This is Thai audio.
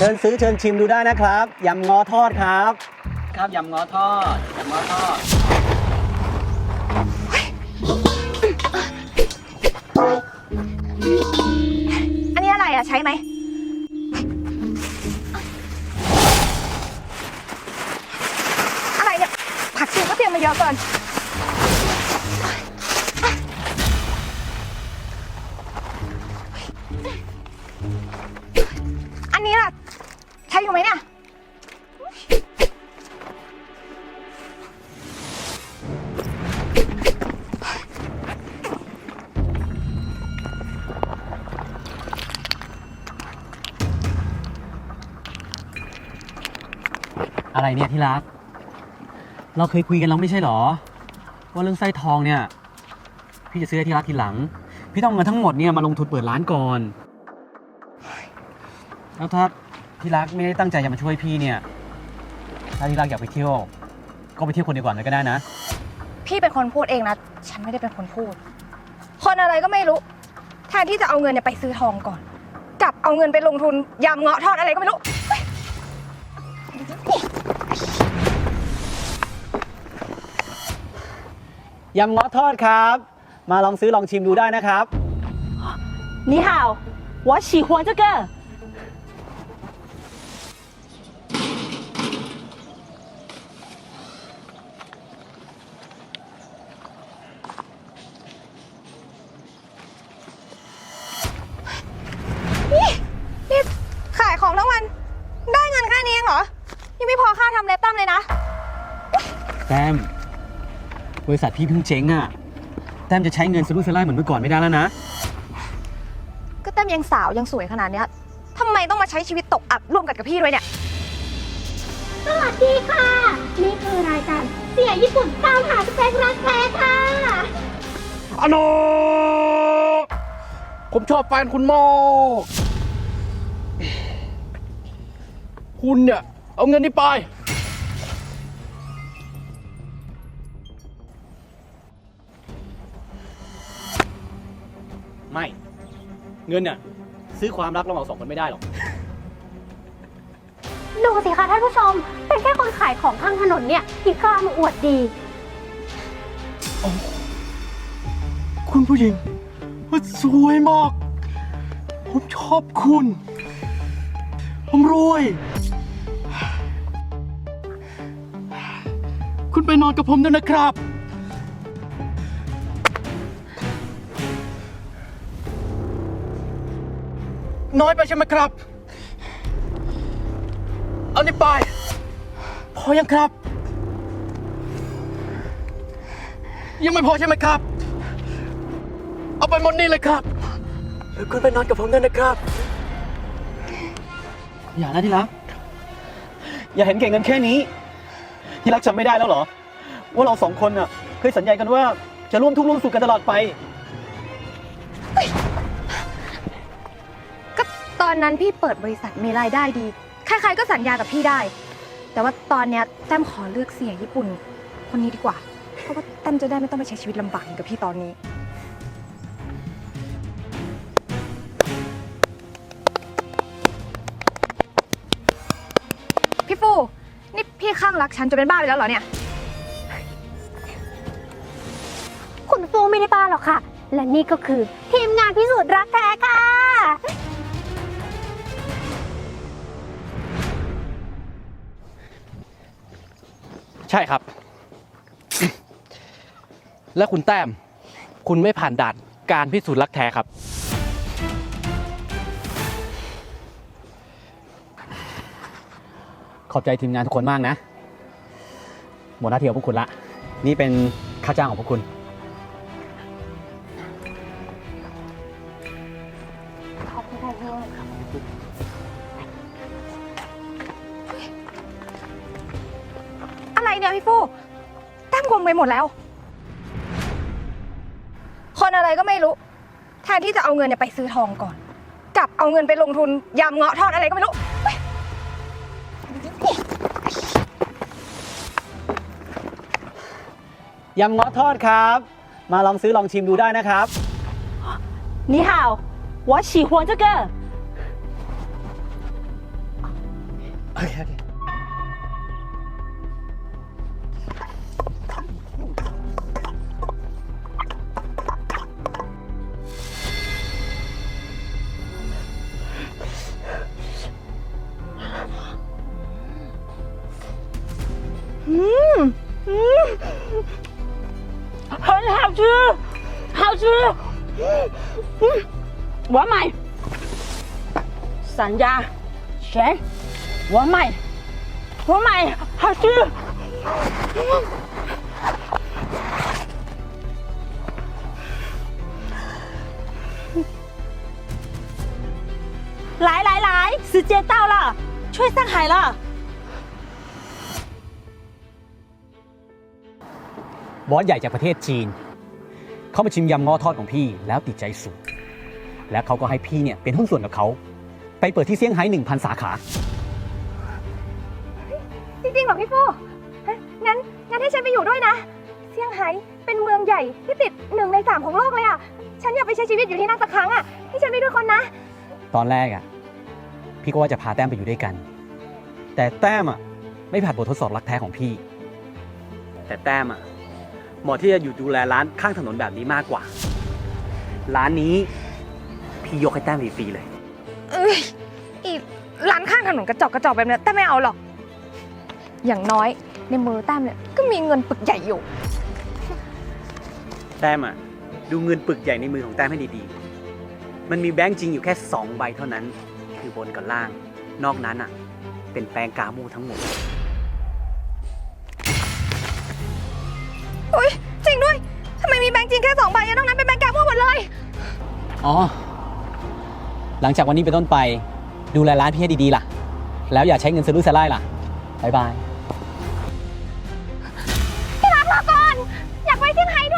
เชิญซื้อเชิญชิมดูได้นะครับยำงอทอดครับ ครับยำงอทอดยำงอทอด อันนี้อะไรอะใช้ไหม อะไรเนี่ย ผักชีก็เตรียมมาเยอะเกิน อะไรเนี่ยที่รัก เราเคยคุยกันแล้วไม่ใช่หรอ ว่าเรื่องไส้ทองเนี่ย พี่จะซื้อให้ที่รักทีหลัง พี่ต้องเอาเงินทั้งหมดเนี่ยมาลงทุนเปิดร้านก่อน แล้วถ้าที่รักไม่ได้ตั้งใจจะมาช่วยพี่เนี่ย ถ้าที่รักอยากไปเที่ยว ก็ไปเที่ยวคนเดียวก่อนเลยก็ได้นะ พี่เป็นคนพูดเองนะ ฉันไม่ได้เป็นคนพูด คนอะไรก็ไม่รู้ แทนที่จะเอาเงินเนี่ยไปซื้อทองก่อน กลับเอาเงินไปลงทุนยำเงาะทอดอะไรก็ไม่รู้ ยำงอทอดครับ มาลองซื้อลองชิมดูได้นะครับ 你好，我喜欢这个。 ไม่พอค่าทำเล็บตั้มเลยนะ แต้มบริษัทพี่เพิ่งเจ๊งอะแต้มจะใช้เงินสรุปสลายเหมือนเมื่อก่อนไม่ได้แล้วนะ ก็แต้มยังสาวยังสวยขนาดเนี้ยทำไมต้องมาใช้ชีวิตตกอับร่วมกันกับพี่ด้วยเนี่ย สวัสดีค่ะ นี่คือรายการเสียญี่ปุ่นตามหาสเปครักแท้ค่ะ อโนผมชอบแฟนคุณมากคุณเนี่ย เอาเงินนี้ไป ไม่ เงินน่ะซื้อความรักระหว่างสองคนไม่ได้หรอก ดูสิคะท่านผู้ชม เป็นแค่คนขายของข้างถนนเนี่ยที่กล้ามาอวดดี คุณผู้หญิงมันสวยมาก ผมชอบคุณ ผมรวย คุณไปนอนกับผมด้วยนะครับ น้อยไปใช่ไหมครับ เอานี่ไป พอยังครับ ยังไม่พอใช่ไหมครับ เอาไปหมดนี่เลยครับ คุณไปนอนกับผมด้วยนะครับ อย่านะที่รัก อย่าเห็นแก่เงินแค่นี้ ที่รักจำไม่ได้แล้วเหรอ ว่าเราสองคนอะเคยสัญญากันว่าจะร่วมทุกข์ร่วมสุขกันตลอดไป ก็ตอนนั้นพี่เปิดบริษัทมีรายได้ดี ใครๆก็สัญญากับพี่ได้ แต่ว่าตอนเนี้ยแต้มขอเลือกเสียญี่ปุ่น คนนี้ดีกว่า เพราะว่าแต้มจะได้ไม่ต้องไปใช้ชีวิตลำบากอย่างกับพี่ตอนนี้ นี่พี่ข้างรักฉันจะเป็นบ้าไปแล้วเหรอเนี่ย คุณฟูไม่ได้บ้าหรอกค่ะ และนี่ก็คือทีมงานพิสูจน์รักแท้ค่ะ ใช่ครับ และคุณแต้ม คุณไม่ผ่านด่านการพิสูจน์รักแท้ครับ ขอบใจทีมงานทุกคนมากนะ หมดหน้าที่ของพวกคุณละ นี่เป็นค่าจ้างของพวกคุณ ขอบคุณค่ะพี่อะไรเนี่ยพี่ฟูแต้มงงไปหมดแล้ว คนอะไรก็ไม่รู้ แทนที่จะเอาเงินเนี่ยไปซื้อทองก่อน กลับเอาเงินไปลงทุนยำเงาะทอดอะไรก็ไม่รู้ ย ยำงอทอดครับ มาลองซื้อลองชิมดูได้นะครับ 你好，我喜欢这个。 โอเคโอเค 很 好吃，好吃。嗯，我买。三家，谁？我买，我买，好吃。来来来，时间到了，去上海了。 บอสใหญ่จากประเทศจีน เขามาชิมยำง้อทอดของพี่แล้วติดใจสูงและเขาก็ให้พี่เนี่ยเป็นหุ้นส่วนกับเขา ไปเปิดที่เซี่ยงไฮ้1,000สาขา จริงๆเหรอพี่ฟูฮะงั้นงั้นให้ฉันไปอยู่ด้วยนะ เซี่ยงไฮ้เป็นเมืองใหญ่ที่ติดหนึ่งในสามของโลกเลยอะ ฉันอยากไปใช้ชีวิตอยู่ที่นั่นสักครั้งอะ ให้ฉันไปด้วยคนนะ ตอนแรกอะ พี่ก็ว่าจะพาแต้มไปอยู่ด้วยกัน แต่แต้มอะไม่ผ่านบททดสอบรักแท้ของพี่ แต่แต้มอะ เหมาะที่จะอยู่ดูแลร้านข้างถนนแบบนี้มากกว่า ร้านนี้พี่ยกให้แต้มฟรีๆเลย เอ้ยอีร้านข้างถนนกระจอกกระจอกแบบเนี้ยแต่ไม่เอาหรอก อย่างน้อยในมือแต้มเนี่ยก็มีเงินปึกใหญ่อยู่ แต้มอะ ดูเงินปึกใหญ่ในมือของแต้มให้ดีๆ มันมีแบงค์จริงอยู่แค่ 2 ใบเท่านั้น คือบนกับล่าง นอกนั้นอะ เป็นแปลงกาโมูทั้งหมด อุ้ยจริงด้วยทำไมมีแบงค์จริงแค่สองใบยังต้องนั้นเป็นแบงค์แก้มั่วหมดเลย อ๋อ หลังจากวันนี้เป็นต้นไป ดูแลร้านพี่ให้ดีๆล่ะ แล้วอย่าใช้เงินซื้อรุ่ยสลายล่ะบายบาย พี่รักรอก่อน อยากไปเซี่ยงไฮ้ด้วย